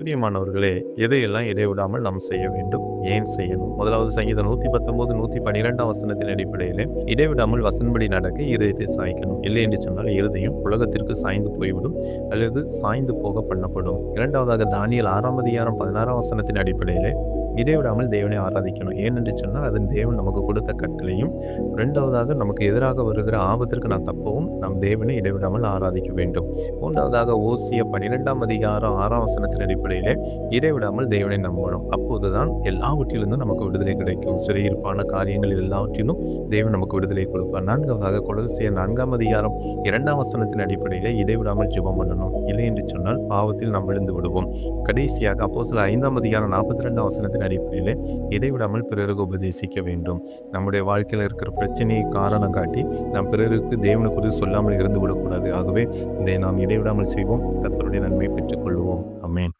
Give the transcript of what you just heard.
பிரியமானவர்களே எதையெல்லாம் இடைவிடாமல் நாம் செய்ய வேண்டும் ஏன் செய்யணும்? முதலாவது சங்கீதம் நூத்தி பத்தொன்பது நூத்தி பன்னிரெண்டாம் வசனத்தின் அடிப்படையில் இடைவிடாமல் வசன்படி நடக்க இருதயத்தை சாய்க்கணும். இல்லை என்று சொன்னால் இருதயம் உலகத்திற்கு சாய்ந்து போய்விடும் அல்லது சாய்ந்து போக பண்ணப்படும். இரண்டாவதாக தானியல் ஆறாம் அதிகாரம் பதினாறாம் வசனத்தின் அடிப்படையிலே இடைவிடாமல் தேவனை ஆராதிக்கணும். ஏனென்று சொன்னால் அதன் தேவன் நமக்கு கொடுத்த கட்டளையும் இரண்டாவதாக நமக்கு எதிராக வருகிற ஆபத்திற்கு நான் தப்பவும் நாம் தேவனை இடைவிடாமல் ஆராதிக்க வேண்டும். மூன்றாவதாக ஓசிய பன்னிரெண்டாம் அதிகாரம் ஆறாம் வசனத்தின் அடிப்படையிலே இடைவிடாமல் தேவனை நம்பணும். அப்போதுதான் எல்லாவற்றிலிருந்தும் நமக்கு விடுதலை கிடைக்கும். சிறையிருப்பான காரியங்கள் எல்லாவற்றிலும் தேவன் நமக்கு விடுதலை கொடுப்பார். நான்காவதாக கொலசிய நான்காம் அதிகாரம் இரண்டாம் வசனத்தின் அடிப்படையில் இடைவிடாமல் ஜெபம் பண்ணணும். இல்லை என்று சொன்னால் பாவத்தில் நாம் விழுந்து விடுவோம். கடைசியாக அப்போ சில ஐந்தாம் அதிகாரம் நாற்பத்தி ரெண்டாம் வசனத்தின் அடிப்படையில் இடைவிடாமல் பிறருக்கு உபதேசிக்க வேண்டும். நம்முடைய வாழ்க்கையில் இருக்கிற பிரச்சனையை காரணம் காட்டி நாம் பிறருக்கு தேவனை குறித்து சொல்லாமல் இருந்து விடக்கூடாது. ஆகவே இதை நாம் இடைவிடாமல் செய்வோம். கர்த்தருடைய நன்மை பெற்றுக்கொள்வோம். அமேன்